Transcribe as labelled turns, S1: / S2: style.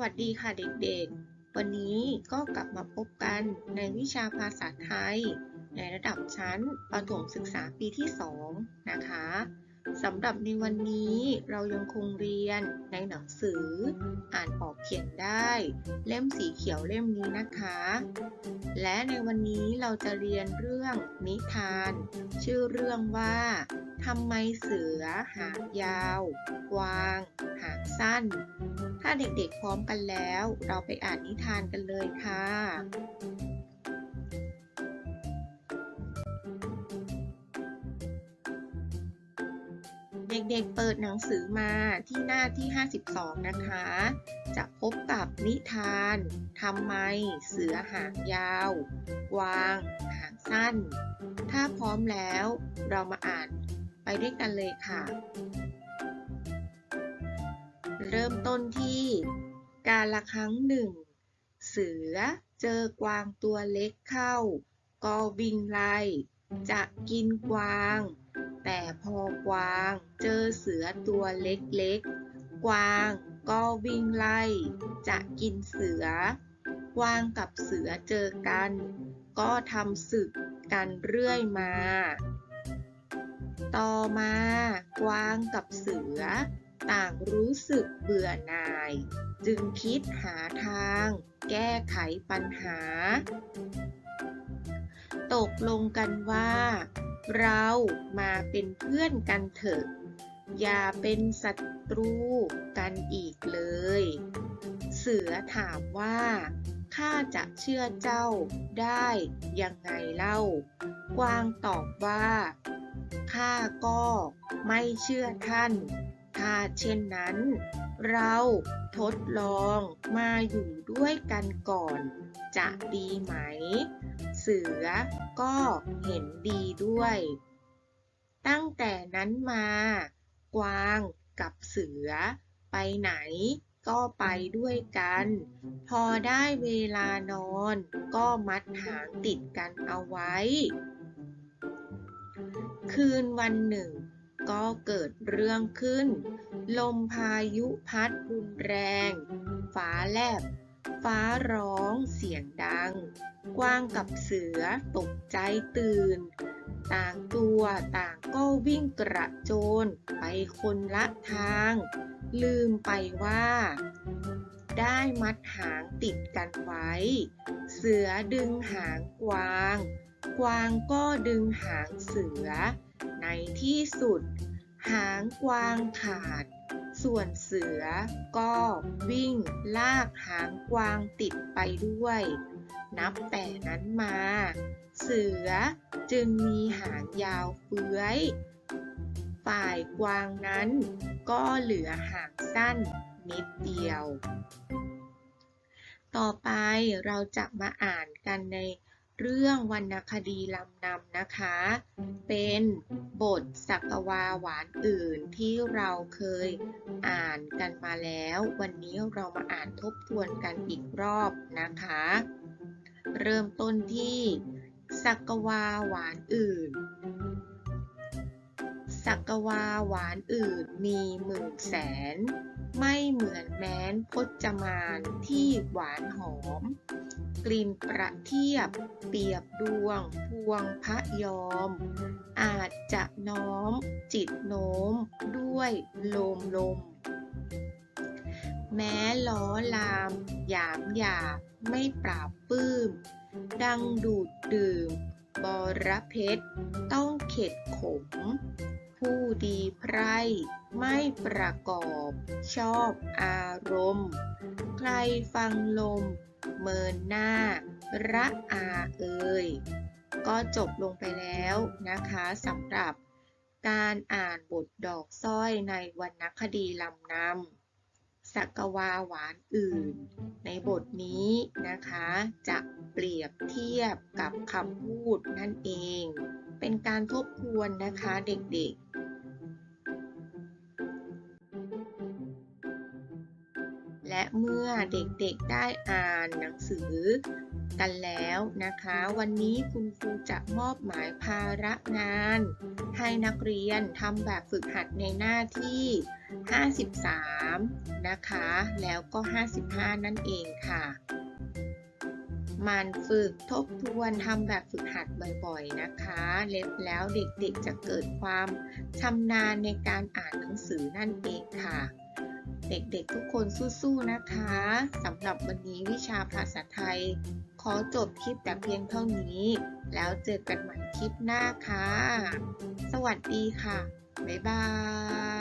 S1: วัสดีค่ะเด็กๆ วันนี้ก็กลับมาพบกันในวิชาภาษาไทย ในระดับชั้นประถมศึกษาปีที่ 2 นะคะ สำหรับในวันนี้เรายังคงเรียนในหนังสือ อ่านออกเขียนได้ เล่มสีเขียวเล่มนี้นะคะ และในวันนี้เราจะเรียนเรื่องนิทาน ชื่อเรื่องว่าทำไมเสือหางยาว กวาง หางสั้น ถ้าเด็กๆพร้อมกันแล้ว เราไปอ่านนิทานกันเลยค่ะ เด็กๆเปิดหนังสือมาที่หน้าที่ 52 นะคะ จะพบกับนิทานทำไมเสือหางยาวกวาง หางสั้น ถ้าพร้อมแล้วเรามาอ่านไปด้วยกันเลยค่ะ เริ่มต้นที่ การละครั้งหนึ่ง เสือเจอกวางตัวเล็กเข้า ก็วิ่งไล่จะกินกวาง แต่พอกวางเจอเสือตัวเล็กๆ กวางก็วิ่งไล่ จะกินเสือ กวางกับเสือเจอกัน ก็ทำศึกกันเรื่อยมา ต่อมา กวางกับเสือ ต่างรู้สึกเบื่อหน่าย จึงคิดหาทาง แก้ไขปัญหา ตกลงกันว่า เรามาเป็นเพื่อนกันเถอะ อย่าเป็นศัตรูกันอีกเลย เสือถามว่าข้าจะเชื่อเจ้าได้ยังไงเล่า กวางตอบว่าข้าก็ไม่เชื่อท่าน ถ้าเช่นนั้น เราทดลองมาอยู่ด้วยกันก่อน จะดีไหม เสือก็เห็นดีด้วย ตั้งแต่นั้นมา กวางกับเสือ ไปไหนก็ไปด้วยกัน พอได้เวลานอนก็มัดหางติดกันเอาไว้ คืนวันหนึ่งก็เกิดเรื่องขึ้น ลมพายุพัดรุนแรง ฟ้าแลบ ฟ้าร้องเสียงดัง กวางกับเสือตกใจตื่น ต่างตัวต่างก็วิ่งกระโจนไปคนละทาง ลืมไปว่า ได้มัดหางติดกันไว้ เสือดึงหางกวาง กวางก็ดึงหางเสือ ในที่สุด หางกวางขาด ส่วนเสือก็วิ่งลากหางกวางติดไปด้วย นับแต่นั้นมา เสือจึงมีหางยาวเฟื้อย ฝ่ายกวางนั้นก็เหลือหางสั้นนิดเดียว ต่อไปเราจะมาอ่านกันใน เรื่องวรรณคดีลำนำนะคะ เป็นบทสักวาหวานอื่นที่เราเคยอ่านกันมาแล้ว วันนี้เรามาอ่านทบทวนกันอีกรอบนะคะ เริ่มต้นที่สักวาหวานอื่น สักวาหวานอื่นมีหมื่นแสน ไม่เหมือนแม้นพจมานที่หวานหอม กลิ่นประเทียบ เปียบดวง พวงพระยอม อาจจะน้อม จิตโน้ม ด้วยลมลม แม้ล้อลาม หยามหยาบไม่ปราบปลื้ม ดังดูดดื่ม บรเพชรต้องเข็ดขม ผู้ดีไพร่ไม่ประกอบ ชอบอารมณ์ ใครฟังลม เมินหน้า ระอาเอ่ยก็จบลงไปแล้วนะคะสำหรับการอ่านบทดอกสร้อยในวรรณคดีลำนำสักวาหวานอื่น ในบทนี้นะคะ จะเปรียบเทียบกับคำพูดนั่นเอง เป็นการทบทวนนะคะเด็กๆ และเมื่อเด็กๆได้อ่านหนังสือกันแล้วนะคะ วันนี้คุณครูจะมอบหมายภาระงาน ให้นักเรียนทำแบบฝึกหัดในหน้าที่ 53 นะคะ แล้วก็ 55 นั่นเองค่ะ มันฝึกทบทวนทำแบบฝึกหัดบ่อยๆนะคะ เล็บแล้วเด็กๆจะเกิดความชำนาญในการอ่านหนังสือนั่นเองค่ะ เด็กๆทุกคนสู้ๆนะคะสำหรับวันนี้วิชาภาษาไทย ขอจบคลิปแต่เพียงเท่านี้ แล้วเจอกันใหม่คลิปหน้าค่ะ สวัสดีค่ะ บ๊ายบาย